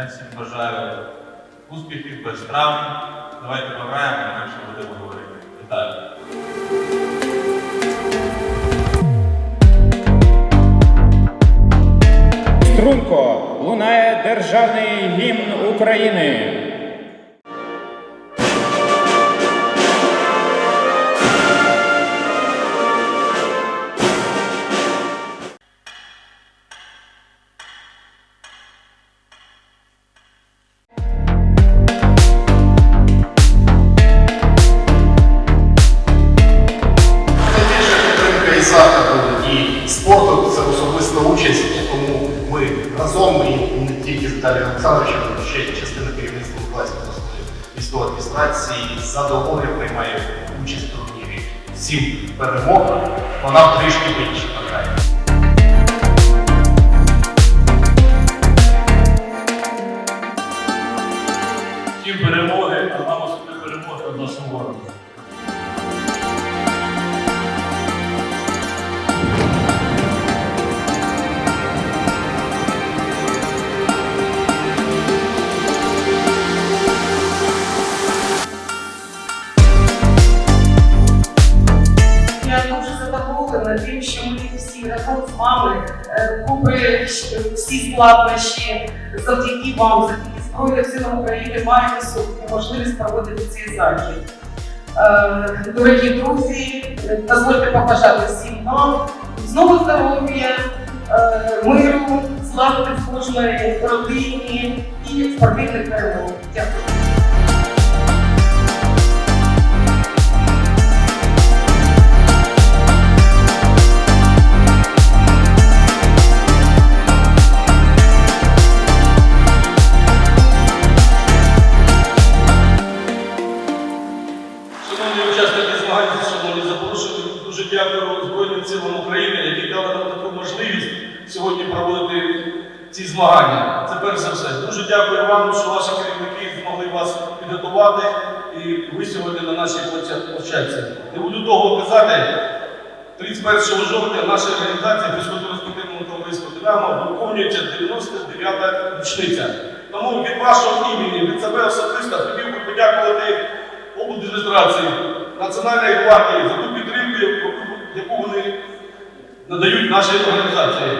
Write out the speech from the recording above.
Я всім бажаю успіхів, без травм. Давайте пограємо, інакше будемо говорити. Вітаю! Струнко лунає державний гімн України. Особиста тому ми разом і не тільки з Віталієм Олександровичем, але ще частина керівництва власної міської адміністрації за задоволенням приймає участь в турнірі. Всім перемог, вона трішки більше тим, що ми всі разом з вами, е, попри всі складнощі, завдяки вам, завдяки Збройним силам України, маємо можливість проводити цей захід. Е, Дорогі друзі, е, дозвольте побажати всім вам знову здоров'я, е, миру, злагоди в кожної родині і спортивних перемог. Шановні учасники змагань, шановні запрошені, дуже дякую Збройним силам України, які дали нам таку можливість сьогодні проводити ці змагання. Це перш за все. Дуже дякую вам, що ваші керівники змогли вас підготувати і ви сьогодні на нашій площадці. Не буду довго казати. 31 жовтня наша організація фізкультурно-спортивного товариства «Динамо» виконується 99-та річниця. Тому від вашого імені, від себе особисто хотів би подякувати облдержадміністрації, Національної гвардії за ту підтримку, яку вони надають нашій організації.